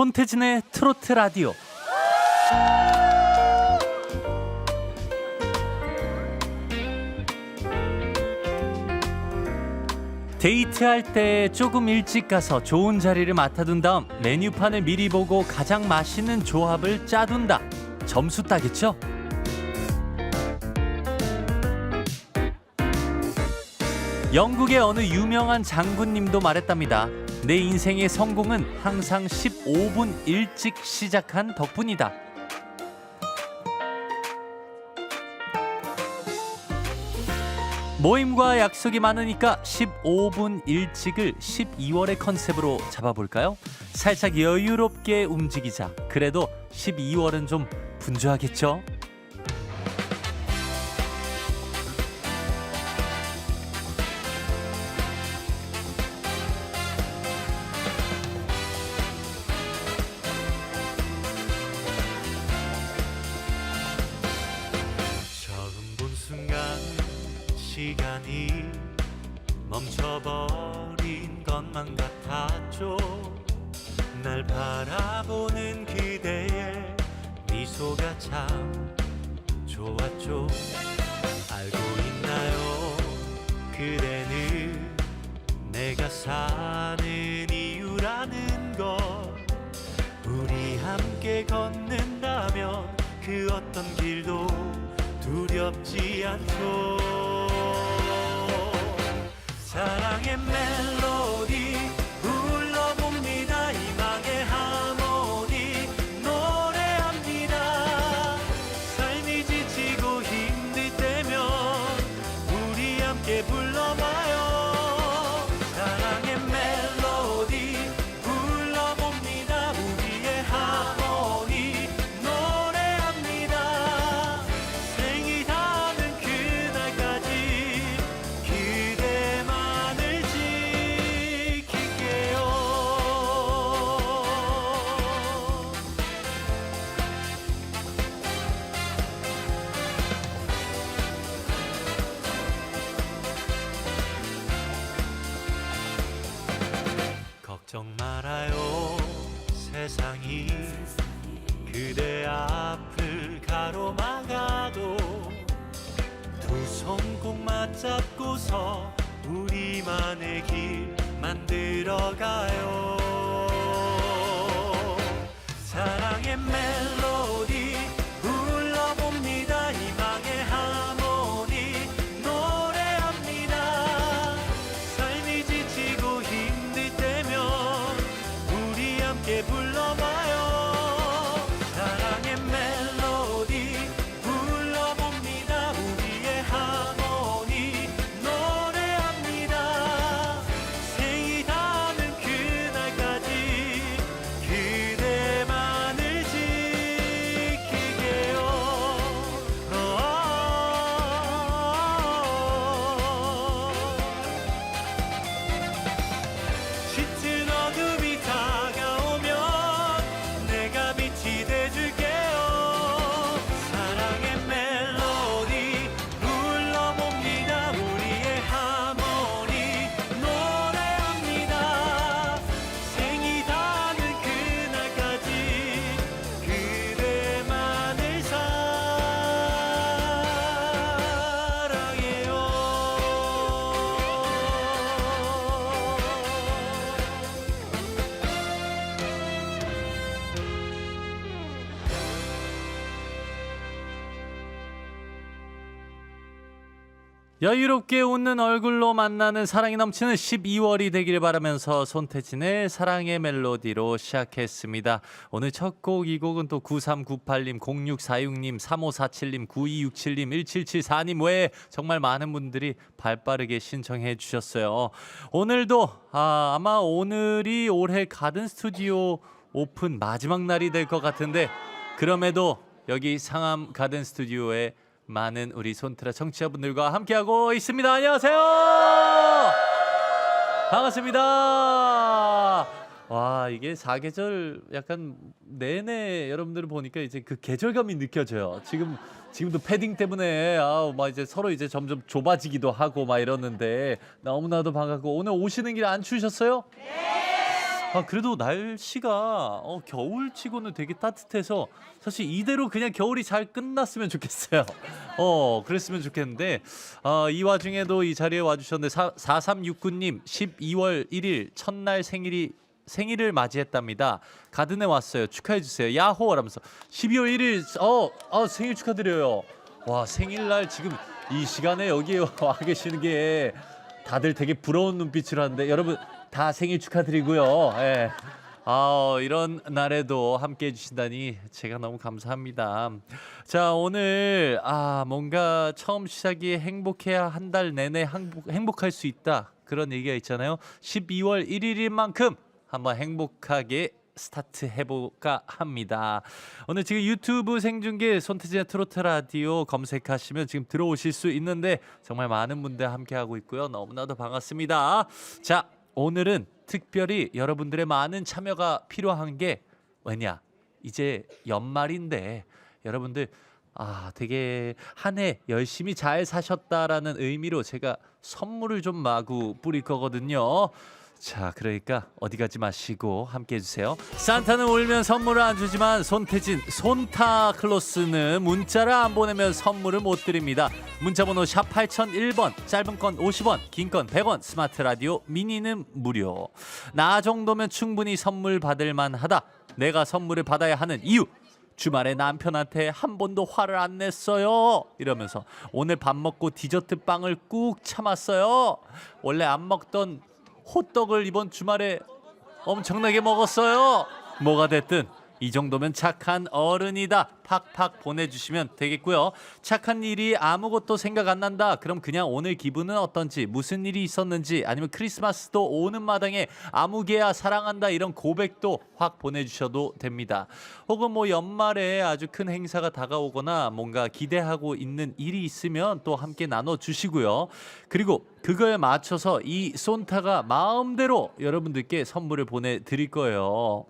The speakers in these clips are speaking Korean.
손태진의 트로트 라디오. 데이트할 때 조금 일찍 가서 좋은 자리를 맡아둔 다음 메뉴판을 미리 보고 가장 맛있는 조합을 짜둔다. 점수 따겠죠? 영국의 어느 유명한 장군님도 말했답니다. 내 인생의 성공은 항상 15분 일찍 시작한 덕분이다. 모임과 약속이 많으니까 15분 일찍을 12월의 컨셉으로 잡아볼까요? 살짝 여유롭게 움직이자. 그래도 12월은 좀 분주하겠죠? 시간이 멈춰버린 것만 같았죠. 날 바라보는 그대의 미소가 참 좋았죠. 알고 있나요? 그대는 내가 사는 이유라는 걸 우리 함께 걷는다면 그 어떤 길도 두렵지 않죠 사랑의 멜로디 불러봅니다. 희망의 하모니 노래합니다. 삶이 지치고 힘들 때면 우리 함께 불러봐요 맞잡고서 우리만의 길 만들어가요 여유롭게 웃는 얼굴로 만나는 사랑이 넘치는 12월이 되길 바라면서 손태진의 사랑의 멜로디로 시작했습니다. 오늘 첫 곡 이 곡은 또 9398님, 0646님, 3547님, 9267님, 1774님 외에 정말 많은 분들이 발빠르게 신청해 주셨어요. 오늘도 아, 아마 오늘이 올해 가든 스튜디오 오픈 마지막 날이 될 것 같은데 그럼에도 여기 상암 가든 스튜디오에 많은 우리 손트라 청취자분들과 함께하고 있습니다. 안녕하세요. 반갑습니다. 와 이게 사계절 약간 내내 여러분들을 보니까 이제 그 계절감이 느껴져요. 지금 지금도 패딩 때문에 아우 막 이제 서로 이제 점점 좁아지기도 하고 막 이러는데 너무나도 반갑고 오늘 오시는 길 안 추우셨어요? 아 그래도 날씨가 어, 겨울치고는 되게 따뜻해서 사실 이대로 그냥 겨울이 잘 끝났으면 좋겠어요. 어 그랬으면 좋겠는데 어, 이 와중에도 이 자리에 와주셨는데 4369님 12월 1일 첫날 생일이 생일을 맞이했답니다. 가든에 왔어요. 축하해 주세요. 야호! 라면서 12월 1일 어, 어 생일 축하드려요. 와 생일날 지금 이 시간에 여기 와 계시는 게 다들 되게 부러운 눈빛으로 하는데 여러분 다 생일 축하드리고요. 예. 아, 이런 날에도 함께 해주신다니 제가 너무 감사합니다. 자, 오늘 아 뭔가 처음 시작이 행복해야 한 달 내내 행복, 행복할 수 있다 그런 얘기가 있잖아요. 12월 1일인 만큼 한번 행복하게 스타트 해볼까 합니다. 오늘 지금 유튜브 생중계 손태진의 트로트 라디오 검색하시면 지금 들어오실 수 있는데 정말 많은 분들 함께 하고 있고요. 너무나도 반갑습니다. 자, 오늘은 특별히 여러분들의 많은 참여가 필요한 게 왜냐? 이제 연말인데 여러분들 아, 되게 한 해 열심히 잘 사셨다라는 의미로 제가 선물을 좀 마구 뿌릴 거거든요. 자, 그러니까 어디 가지 마시고 함께 해주세요. 산타는 울면 선물을 안 주지만 손태진 손타클로스는 문자를 안 보내면 선물을 못 드립니다. 문자번호 샵 8001번, 짧은 건 50원, 긴 건 100원, 스마트 라디오 미니는 무료. 나 정도면 충분히 선물 받을 만하다. 내가 선물을 받아야 하는 이유. 주말에 남편한테 한 번도 화를 안 냈어요. 이러면서 오늘 밥 먹고 디저트 빵을 꾹 참았어요. 원래 안 먹던 호떡을 이번 주말에 엄청나게 먹었어요. 뭐가 됐든 이 정도면 착한 어른이다. 팍팍 보내주시면 되겠고요. 착한 일이 아무것도 생각 안 난다. 그럼 그냥 오늘 기분은 어떤지, 무슨 일이 있었는지, 아니면 크리스마스도 오는 마당에 아무개야 사랑한다 이런 고백도 확 보내주셔도 됩니다. 혹은 뭐 연말에 아주 큰 행사가 다가오거나 뭔가 기대하고 있는 일이 있으면 또 함께 나눠주시고요. 그리고 그거에 맞춰서 이 손타가 마음대로 여러분들께 선물을 보내드릴 거예요.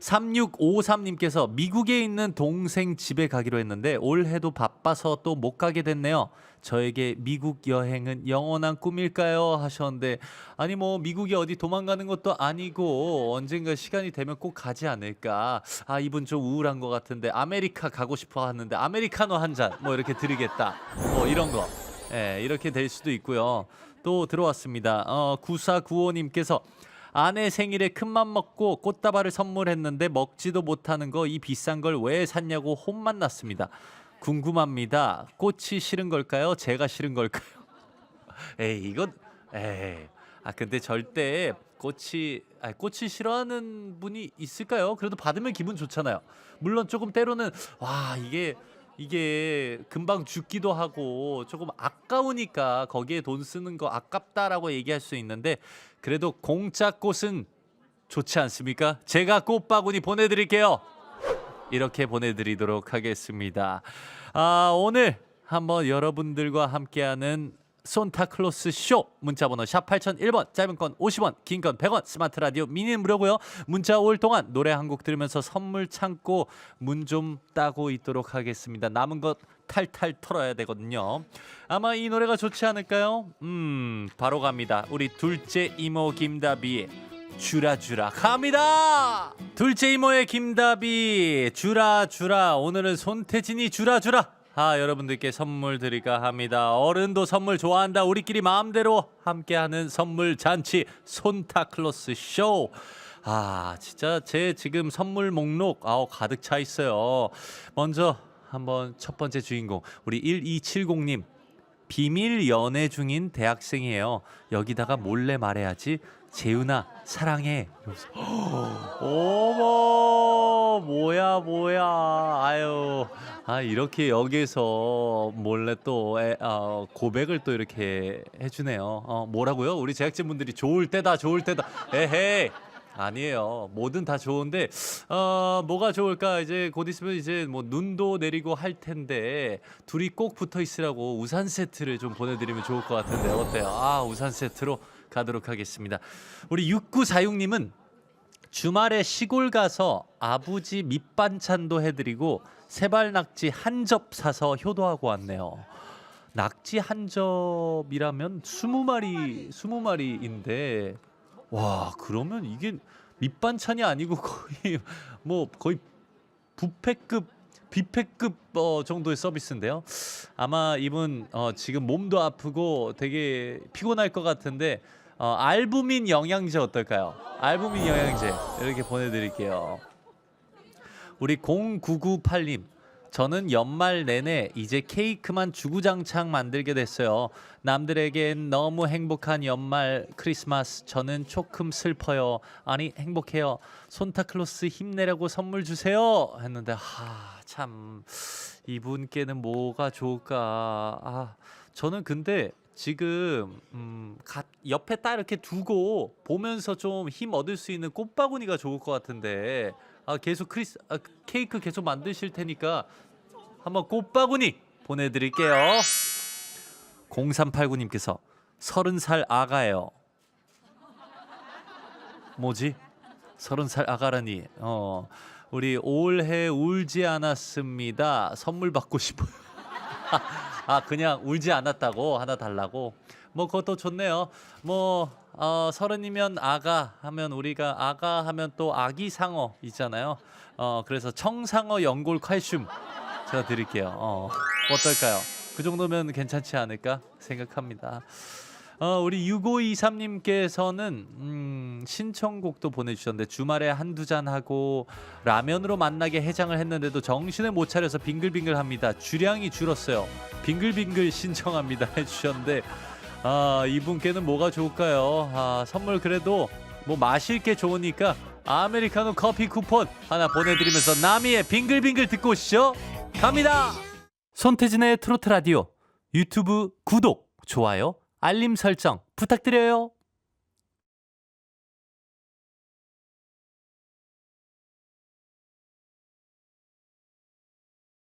3653님께서 미국에 있는 동생 집에 가기로 했는데 올해도 바빠서 또 못 가게 됐네요. 저에게 미국 여행은 영원한 꿈일까요? 하셨는데 아니 뭐 미국이 어디 도망가는 것도 아니고 언젠가 시간이 되면 꼭 가지 않을까. 아 이분 좀 우울한 것 같은데 아메리카 가고 싶어 하는데 아메리카노 한 잔 뭐 이렇게 드리겠다. 뭐 이런 거. 예, 이렇게 될 수도 있고요. 또 들어왔습니다. 어, 9495님께서 아내 생일에 큰맘 먹고 꽃다발을 선물했는데 먹지도 못하는 거 이 비싼 걸 왜 샀냐고 혼만 났습니다. 궁금합니다. 꽃이 싫은 걸까요? 제가 싫은 걸까요? 에이 이건 에이 아 근데 절대 꽃이 아 꽃이 싫어하는 분이 있을까요? 그래도 받으면 기분 좋잖아요. 물론 조금 때로는 와 이게 이게 금방 죽기도 하고 조금 아까우니까 거기에 돈 쓰는 거 아깝다라고 얘기할 수 있는데 그래도 공짜 꽃은 좋지 않습니까? 제가 꽃바구니 보내드릴게요. 이렇게 보내드리도록 하겠습니다. 아, 오늘 한번 여러분들과 함께하는 손타클로스 쇼. 문자번호 샵 8001번 짧은 건 50원 긴 건 100원 스마트 라디오 미니는 무료고요. 문자 올 동안 노래 한 곡 들으면서 선물 창고 문 좀 따고 있도록 하겠습니다. 남은 것 탈탈 털어야 되거든요. 아마 이 노래가 좋지 않을까요? 음 바로 갑니다. 우리 둘째 이모 김다비의 주라주라. 갑니다! 둘째 이모의 김다비 주라주라. 오늘은 손태진이 주라주라 아 여러분들께 선물 드릴까 합니다 어른도 선물 좋아한다 우리끼리 마음대로 함께하는 선물 잔치 손타클로스 쇼 아 진짜 제 지금 선물 목록 아우 가득 차 있어요 먼저 한번 첫 번째 주인공 우리 1270님 비밀 연애 중인 대학생이에요. 여기다가 몰래 말해야지. 재윤아 사랑해. 이러면서 어머 뭐야 뭐야 아유 아 이렇게 여기서 몰래 또 에, 어, 고백을 또 이렇게 해주네요. 어 뭐라고요? 우리 제작진분들이 좋을 때다 좋을 때다. 에헤이. 아니에요. 뭐든 다 좋은데 어 뭐가 좋을까? 이제 곧 있으면 이제 뭐 눈도 내리고 할 텐데 둘이 꼭 붙어 있으라고 우산 세트를 좀 보내드리면 좋을 것 같은데 어때요? 아 우산 세트로 가도록 하겠습니다. 우리 6946님은 주말에 시골 가서 아버지 밑반찬도 해드리고 세발 낙지 한 접 사서 효도하고 왔네요. 낙지 한 접이라면 20마리, 20마리인데 와 그러면 이게 밑반찬이 아니고 거의 뭐 거의 부패급 뷔페급 어, 정도의 서비스인데요. 아마 이분 어, 지금 몸도 아프고 되게 피곤할 것 같은데 어, 알부민 영양제 어떨까요? 알부민 영양제 이렇게 보내드릴게요. 우리 0998님 저는 연말 내내 이제 케이크만 주구장창 만들게 됐어요. 남들에겐 너무 행복한 연말 크리스마스 저는 조금 슬퍼요. 아니 행복해요. 손타클로스 힘내라고 선물 주세요. 했는데 하 참 이분께는 뭐가 좋을까? 아 저는 근데 지금 음, 가, 옆에 딱 이렇게 두고 보면서 좀 힘 얻을 수 있는 꽃바구니가 좋을 것 같은데 아 계속 크리스 아, 케이크 계속 만드실 테니까 한번 꽃바구니 보내드릴게요. 0389님께서 서른 살 아가예요. 뭐지? 서른 살 아가라니. 어 우리 올해 울지 않았습니다. 선물 받고 싶어요. 아 그냥 울지 않았다고 하나 달라고. 뭐 그것도 좋네요. 뭐 어, 서른이면 아가 하면 우리가 아가 하면 또 아기 상어 있잖아요. 어 그래서 청상어 연골 칼슘 제가 드릴게요. 어 어떨까요? 그 정도면 괜찮지 않을까 생각합니다. 어, 우리 6523님께서는 음, 신청곡도 보내주셨는데 주말에 한두 잔 하고 라면으로 만나게 해장을 했는데도 정신을 못 차려서 빙글빙글합니다. 주량이 줄었어요. 빙글빙글 신청합니다 해주셨는데 아 이분께는 뭐가 좋을까요? 아 선물 그래도 뭐 마실 게 좋으니까 아메리카노 커피 쿠폰 하나 보내드리면서 나미의 빙글빙글 듣고 오시죠. 갑니다. 손태진의 트로트 라디오 유튜브 구독 좋아요 알림 설정 부탁드려요.